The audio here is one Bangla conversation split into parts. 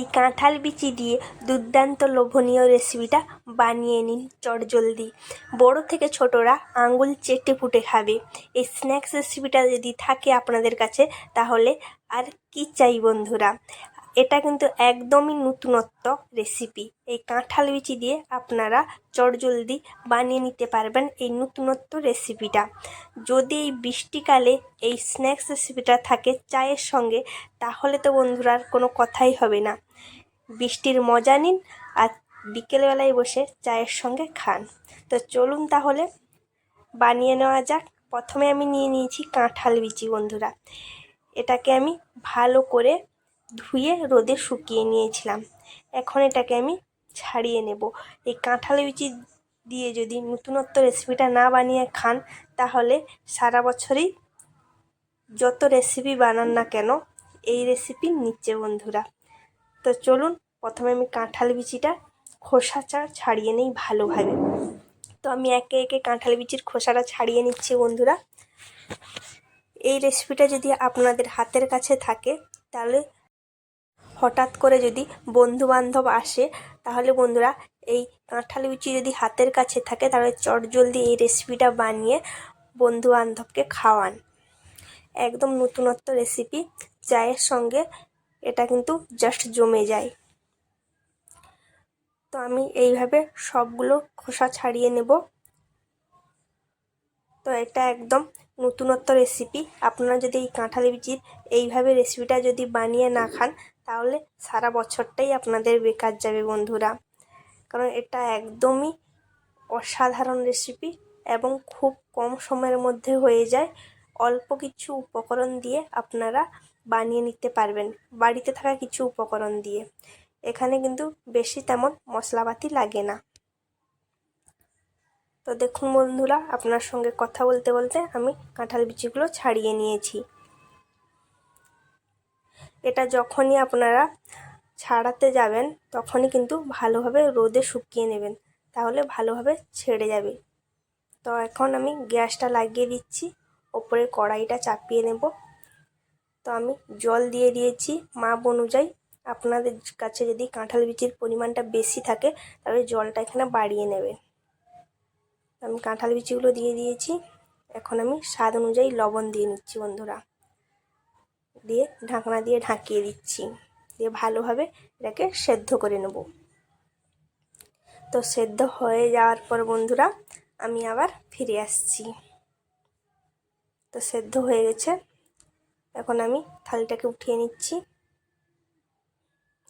এই কাঁঠাল বিচি দিয়ে দুর্দান্ত লোভনীয় রেসিপিটা বানিয়ে নিন চটজলদি। বড় থেকে ছোটরা আঙুল চেটে ফুটে খাবে। এই স্ন্যাক্স রেসিপিটা যদি থাকে আপনাদের কাছে, তাহলে আর কি চাই বন্ধুরা? এটা কিন্তু একদমই নতুনত্ব রেসিপি এই কাঁঠাল বিচি দিয়ে আপনারা চটজলদি বানিয়ে নিতে পারবেন এই নতুনত্ব রেসিপিটা যদি এই বৃষ্টিকালে এই স্ন্যাক্স রেসিপিটা থাকে চায়ের সঙ্গে, তাহলে তো বন্ধুরা আর কোনো কথাই হবে না। বৃষ্টির মজা নিন আর বিকেলবেলায় বসে চায়ের সঙ্গে খান। তো চলুন তাহলে বানিয়ে নেওয়া যাক। প্রথমে আমি নিয়ে নিয়েছি কাঁঠাল বিচি বন্ধুরা। এটাকে আমি ভালো করে ধুয়ে রোদে শুকিয়ে নিয়েছিলাম। এখন এটাকে আমি ছাড়িয়ে নেব। এই কাঁঠাল বিচি দিয়ে যদি নতুনত্ব রেসিপিটা না বানিয়ে খান, তাহলে সারা বছরই যত রেসিপি বানান না কেন, এই রেসিপি নিচ্ছে বন্ধুরা। তো চলুন, প্রথমে আমি কাঁঠাল বিচিটা খোসাটা ছাড়িয়ে নিই ভালোভাবে। তো আমি একে একে কাঁঠাল বিচির খোসাটা ছাড়িয়ে নিচ্ছি বন্ধুরা। এই রেসিপিটা যদি আপনাদের হাতের কাছে থাকে, তাহলে হঠাৎ করে যদি বন্ধু বান্ধব আসে, তাহলে বন্ধুরা এই কাঁঠাল লুচি যদি হাতের কাছে থাকে, তাহলে চটজলদি এই রেসিপিটা বানিয়ে বন্ধু বান্ধবকে খাওয়ান। একদম নতুনত্ব রেসিপি চায়ের সঙ্গে এটা কিন্তু জাস্ট জমে যায়। তো আমি এইভাবে সবগুলো খোসা ছাড়িয়ে নেব। তো এটা একদম নতুনত্ব রেসিপি আপনারা যদি এই কাঁঠাল বিচির এইভাবে রেসিপিটা যদি বানিয়ে না খান তাহলে সারা বছরটাই আপনাদের বেকার যাবে বন্ধুরা। কারণ এটা একদমই অসাধারণ রেসিপি এবং খুব কম সময়ের মধ্যে হয়ে যায়। অল্প কিছু উপকরণ দিয়ে আপনারা বানিয়ে নিতে পারবেন, বাড়িতে থাকা কিছু উপকরণ দিয়ে। এখানে কিন্তু বেশি তেমন মশলাপাতি লাগে না। তো দেখুন বন্ধুরা, আপনার সঙ্গে কথা বলতে বলতে আমি কাঁঠাল বিচিগুলো ছাড়িয়ে নিয়েছি। এটা যখনই আপনারা ছাড়াতে যাবেন, তখনই কিন্তু ভালোভাবে রোদে শুকিয়ে নেবেন, তাহলে ভালোভাবে ছেড়ে যাবে। তো এখন আমি গ্যাসটা লাগিয়ে দিচ্ছি ওপরে কড়াইটা চাপিয়ে নেব। তো আমি জল দিয়ে দিয়েছি, মাপ অনুযায়ী। আপনাদের কাছে যদি কাঁঠাল বিচির পরিমাণটা বেশি থাকে, তাহলে জলটা এখানে বাড়িয়ে নেবেন। আমি কাঁঠাল বিচিগুলো দিয়ে দিয়েছি, এখন আমি স্বাদ অনুযায়ী লবণ দিয়ে নিচ্ছি বন্ধুরা। দিয়ে ঢাকনা দিয়ে ঢাকিয়ে দিচ্ছি। দিয়ে ভালোভাবে এটাকে সেদ্ধ করে নেব। তো সেদ্ধ হয়ে যাওয়ার পর বন্ধুরা, আমি আবার ফিরে আসছি। তো সেদ্ধ হয়ে গেছে। এখন আমি থালিটাকে উঠিয়ে নিচ্ছি।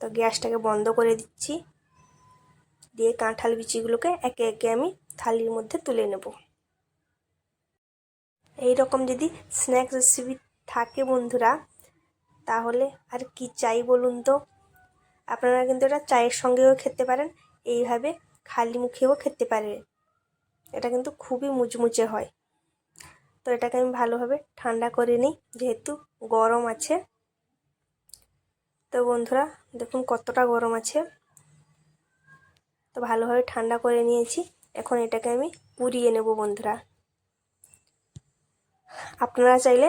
তো গ্যাসটাকে বন্ধ করে দিচ্ছি। দিয়ে কাঁঠাল বিচিগুলোকে একে একে আমি থালির মধ্যে তুলে নেব। এই রকম যদি স্ন্যাক্স রেসিপি থাকে বন্ধুরা তাহলে আর কি চাই বলুন তো? আপনারা কিন্তু এটা চায়ের সঙ্গেও খেতে পারেন, এইভাবে খালি মুখেও খেতে পারেন এটা কিন্তু খুবই মুচমুচে হয়। তো এটাকে আমি ভালোভাবে ঠান্ডা করে নিই, যেহেতু গরম আছে। তো বন্ধুরা, দেখুন কতটা গরম আছে। তো ভালোভাবে ঠান্ডা করে নিয়েছি, এখন এটাকে আমি পুড়িয়ে নেব বন্ধুরা। আপনারা চাইলে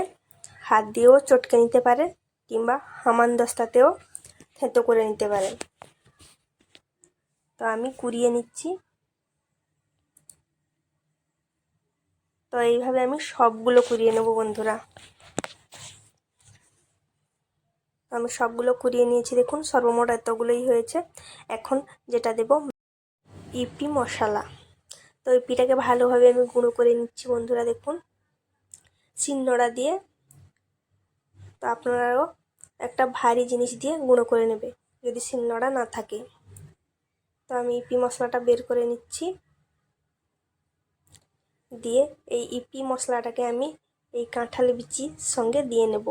হাত দিয়েও চটকে নিতে পারেন। কিংবা হামান দস্তাতেও থেঁতো করে নিতে পারেন। তো আমি কুড়িয়ে নিচ্ছি। তো এইভাবে আমি সবগুলো কুড়িয়ে নেব বন্ধুরা। আমি সবগুলো কুড়িয়ে নিয়েছি। দেখুন, সর্বমোট এতগুলোই হয়েছে। এখন যেটা দেব, ইপি মশলা। তো ইপিটাকে ভালোভাবে আমি গুঁড়ো করে নিচ্ছি বন্ধুরা, দেখুন। শিলনোড়া দিয়ে। তো আপনারাও একটা ভারী জিনিস দিয়ে গুঁড়ো করে নেবে, যদি শিলনোড়া না থাকে। তো আমি ইপি মশলাটা বের করে নিচ্ছি। দিয়ে এই ইপি মশলাটাকে আমি এই কাঁঠাল বিচির সঙ্গে দিয়ে নেব।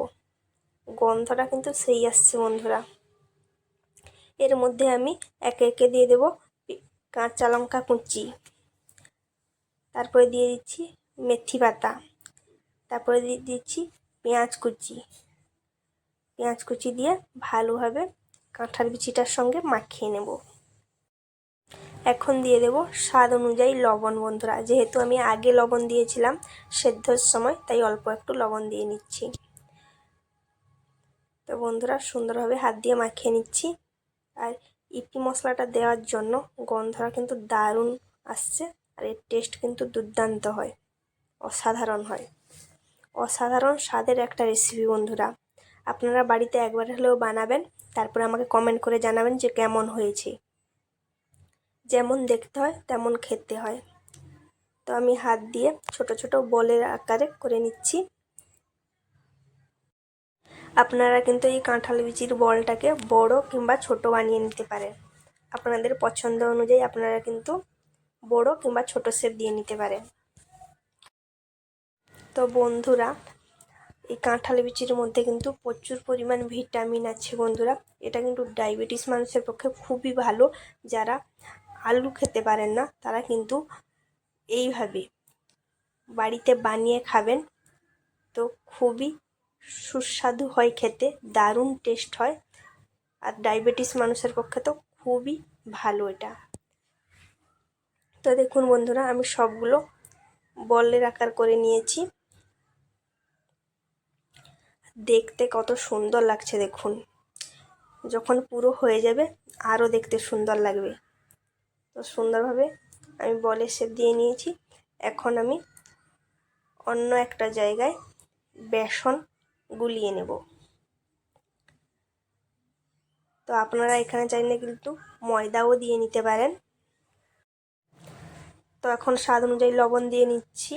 গন্ধটা কিন্তু সেই আসছে বন্ধুরা। এর মধ্যে আমি একে একে দিয়ে দেব কাঁচা লঙ্কা কুচি। তারপরে দিয়ে দিচ্ছি মেথি পাতা। তারপরে দিয়ে দিচ্ছি পেঁয়াজ কুচি। পেঁয়াজ কুচি দিয়ে ভালোভাবে কাঁঠাল বিচিটার সঙ্গে মাখিয়ে নেব। এখন দিয়ে দেব স্বাদ অনুযায়ী লবণ বন্ধুরা। যেহেতু আমি আগে লবণ দিয়েছিলাম সেদ্ধর সময়, তাই অল্প একটু লবণ দিয়ে নিচ্ছি। তো বন্ধুরা, সুন্দরভাবে হাত দিয়ে মাখিয়ে নিচ্ছি। আর ইপি মশলাটা দেওয়ার জন্য গন্ধটা কিন্তু দারুণ আসছে আর এর টেস্ট কিন্তু দুর্দান্ত হয়। অসাধারণ হয়। অসাধারণ স্বাদের একটা রেসিপি বন্ধুরা। আপনারা বাড়িতে একবার হলেও বানাবেন, তারপরে আমাকে কমেন্ট করে জানাবেন যে কেমন হয়েছে। যেমন দেখতে হয়, তেমন খেতে হয়। তো আমি হাত দিয়ে ছোট ছোট বলের আকারে করে নিচ্ছি। আপনারা কিন্তু এই কাঁঠাল বিচির বলটাকে বড় কিংবা ছোট বানিয়ে নিতে পারেন। আপনাদের পছন্দ অনুযায়ী আপনারা কিন্তু বড় কিংবা ছোট শেপ দিয়ে নিতে পারেন। তো বন্ধুরা এই কাঁঠাল বিচির মধ্যে কিন্তু প্রচুর পরিমাণ ভিটামিন আছে বন্ধুরা। এটা কিন্তু ডায়াবেটিস মানুষের পক্ষে খুবই ভালো। যারা আলু খেতে পারেন না, তারা কিন্তু এইভাবে বাড়িতে বানিয়ে খাবেন। তো খুবই সুস্বাদু হয় খেতে, দারুণ টেস্ট হয়। আর ডায়াবেটিস মানুষের পক্ষে তো খুবই ভালো এটা। তো দেখুন বন্ধুরা, আমি সবগুলো বলের আকার করে নিয়েছি। দেখতে কত সুন্দর লাগছে দেখুন। যখন পুরো হয়ে যাবে, আরও দেখতে সুন্দর লাগবে। তো সুন্দরভাবে আমি বলের শেপ দিয়ে নিয়েছি। এখন আমি অন্য একটা জায়গায় বেসন গুলিয়ে নেব। তো আপনারা এখানে চাইলে কিন্তু ময়দাও দিয়ে নিতে পারেন। তো এখন স্বাদ অনুযায়ী লবণ দিয়ে নিচ্ছি।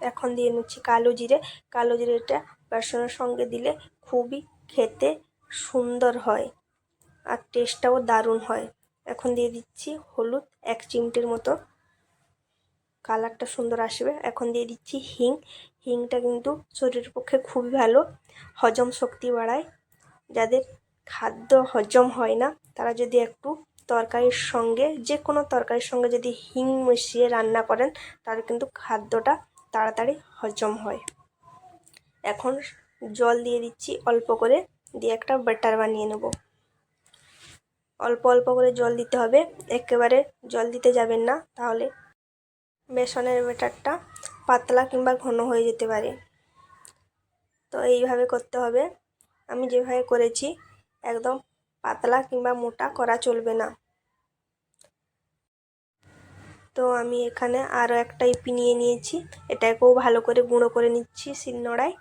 এখন দিয়ে নিচ্ছি কালো জিরে। কালো জিরেটা বেসনের সঙ্গে দিলে খুবই খেতে সুন্দর হয় আর টেস্টটাও দারুণ হয়। এখন দিয়ে দিচ্ছি হলুদ এক চিমটির মতো। কালারটা সুন্দর আসবে। এখন দিয়ে দিচ্ছি হিং। হিংটা কিন্তু শরীরের পক্ষে খুবই ভালো। হজম শক্তি বাড়ায়। যাদের খাদ্য হজম হয় না, তারা যদি একটু তরকারির সঙ্গে যে কোনো তরকারির সঙ্গে যদি হিং মিশিয়ে রান্না করেন, তাহলে কিন্তু খাদ্যটা তাড়াতাড়ি হজম হয়। এখন জল দিয়ে দিচ্ছি অল্প করে। দিয়ে একটা ব্যাটার বানিয়ে নেব। অল্প অল্প করে জল দিতে হবে। একেবারে জল দিতে যাবেন না, তাহলে বেসনের ব্যাটারটা পাতলা কিংবা ঘন হয়ে যেতে পারে। তো এইভাবে করতে হবে। আমি যেভাবে করেছি, একদম পাতলা কিংবা মোটা করা চলবে না। তো আমি এখানে আরও একটা ইপি নিয়ে নিয়েছি। এটাকেও ভালো করে গুঁড়ো করে নিচ্ছি শিলনোড়ায়।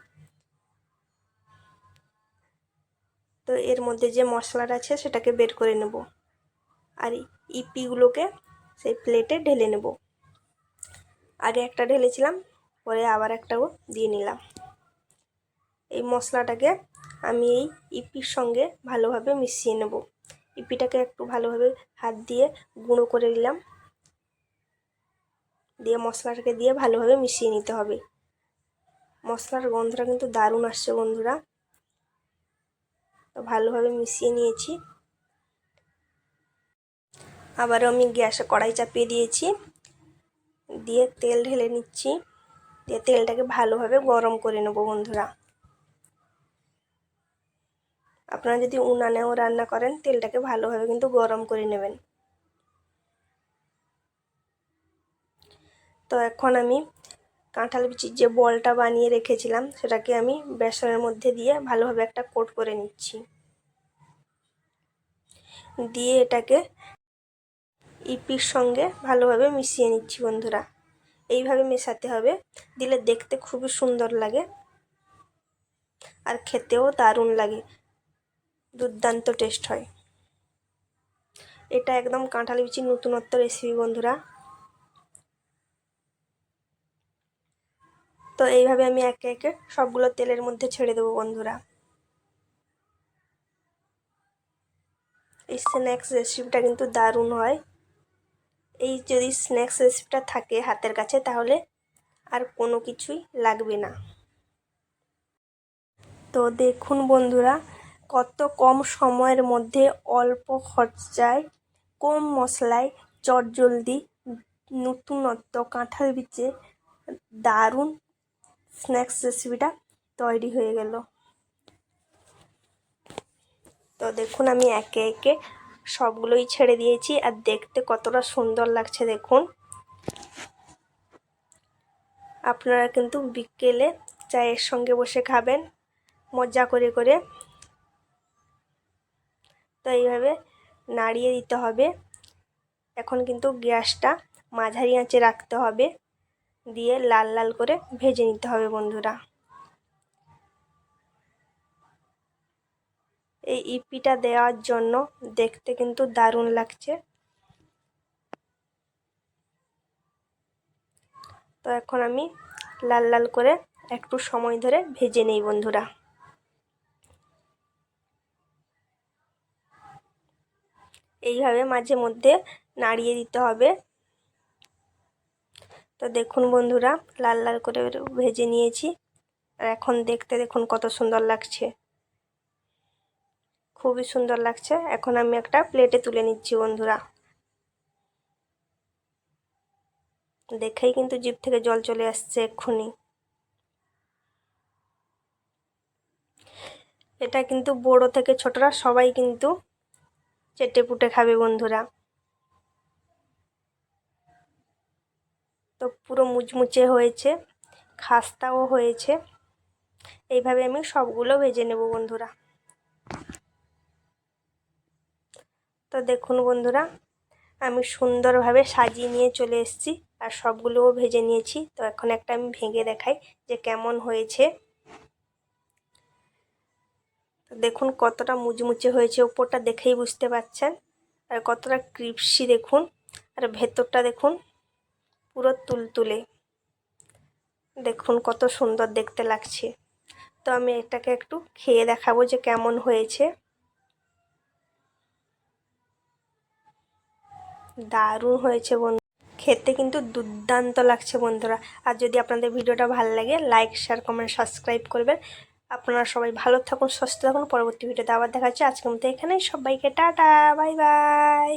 তো এর মধ্যে যে মশলাটা আছে সেটাকে বের করে নেব। আর ইপিগুলোকে সেই প্লেটে ঢেলে নেব। আগে একটা ঢেলেছিলাম, পরে আবার একটাও দিয়ে নিলাম। এই মশলাটাকে আমি এই ইপির সঙ্গে ভালোভাবে মিশিয়ে নেব। ইপিটাকে একটু ভালোভাবে হাত দিয়ে গুঁড়ো করে নিলাম। দিয়ে মশলাটাকে দিয়ে ভালোভাবে মিশিয়ে নিতে হবে। মশলার গন্ধটা কিন্তু দারুণ আসছে বন্ধুরা। তো ভালোভাবে মিশিয়ে নিয়েছি। আবারও আমি গ্যাসে কড়াই চাপিয়ে দিয়েছি। দিয়ে তেল ঢেলে নিচ্ছি। দিয়ে তেলটাকে ভালোভাবে গরম করে নেব বন্ধুরা। আপনারা যদি উনানেও রান্না করেন, তেলটাকে ভালোভাবে কিন্তু গরম করে নেবেন। তো এখন আমি কাঁঠাল বিচির যে বলটা বানিয়ে রেখেছিলাম, সেটাকে আমি বেসনের মধ্যে দিয়ে ভালোভাবে একটা কোট করে নিচ্ছি। দিয়ে এটাকে ইপির সঙ্গে ভালোভাবে মিশিয়ে নিচ্ছি বন্ধুরা। এইভাবে মেশাতে হবে, দিলে দেখতে খুবই সুন্দর লাগে আর খেতেও দারুণ লাগে, দুর্দান্ত টেস্ট হয়। এটা একদম কাঁঠাল বিচির নতুনত্ব রেসিপি বন্ধুরা। তো এইভাবে আমি একে একে সবগুলো তেলের মধ্যে ছেড়ে দেবো, বন্ধুরা। এই স্ন্যাক্স রেসিপিটা কিন্তু দারুণ হয়। এই যদি স্ন্যাক্স রেসিপিটা থাকে হাতের কাছে, তাহলে আর কোনো কিছুই লাগবে না। তো দেখুন বন্ধুরা, কত কম সময়ের মধ্যে অল্প খরচায় কম মশলায় চটজলদি নতুনত্ব কাঁঠাল বিচে দারুণ স্ন্যাক্স রেসিপিটা তৈরি হয়ে গেল। তো দেখুন, আমি একে একে সবগুলোই ছেড়ে দিয়েছি আর দেখতে কতটা সুন্দর লাগছে দেখুন। আপনারা কিন্তু বিকেলে চায়ের সঙ্গে বসে খাবেন, মজা করে করে। তো এইভাবে নাড়িয়ে দিতে হবে। এখন কিন্তু গ্যাসটা মাঝারি আঁচে রাখতে হবে। দিয়ে লাল লাল করে ভেজে নিতে হবে বন্ধুরা। এই ইপিটা দেওয়ার জন্য দেখতে কিন্তু দারুণ লাগছে। তো এখন আমি লাল লাল করে একটু সময় ধরে ভেজে নেই বন্ধুরা। এইভাবে মাঝে মধ্যে নাড়িয়ে দিতে হবে। তো দেখুন বন্ধুরা, লাল লাল করে ভেজে নিয়েছি। আর এখন দেখতে দেখুন কত সুন্দর লাগছে। খুবই সুন্দর লাগছে। এখন আমি একটা প্লেটে তুলে নিচ্ছি বন্ধুরা। দেখেই কিন্তু জিপ থেকে জল চলে আসছে এক্ষুনি। এটা কিন্তু বড় থেকে ছোটরা সবাই কিন্তু চেটে পুটে খাবে বন্ধুরা। তো পুরো মুচমুচে হয়েছে, খাস্তাও হয়েছে। এইভাবে আমি সবগুলো ভেজে নেব বন্ধুরা। তো দেখুন বন্ধুরা, আমি সুন্দরভাবে সাজিয়ে নিয়ে চলে এসেছি আর সবগুলোও ভেজে নিয়েছি। তো এখন একটা আমি ভেঙে দেখাই যে কেমন হয়েছে। দেখুন কতটা মুচমুচে হয়েছে, ওপরটা দেখেই বুঝতে পারছেন আর কতটা ক্রিপসি দেখুন, আর ভেতরটা দেখুন পুরো তুলতুলে। দেখুন কত সুন্দর দেখতে লাগছে। তো আমি এটাকে একটু খেয়ে দেখাবো যে কেমন হয়েছে। দারুণ হয়েছে বন্ধু। খেতে কিন্তু দুর্দান্ত লাগছে বন্ধুরা। আর যদি আপনাদের ভিডিওটা ভালো লাগে লাইক শেয়ার কমেন্ট সাবস্ক্রাইব করবেন। আপনারা সবাই ভালো থাকুন, সুস্থ থাকুন। পরবর্তী ভিডিওতে আবার দেখা হচ্ছে আজকের মতো এখানেই। সবাইকে টাটা বাই বাই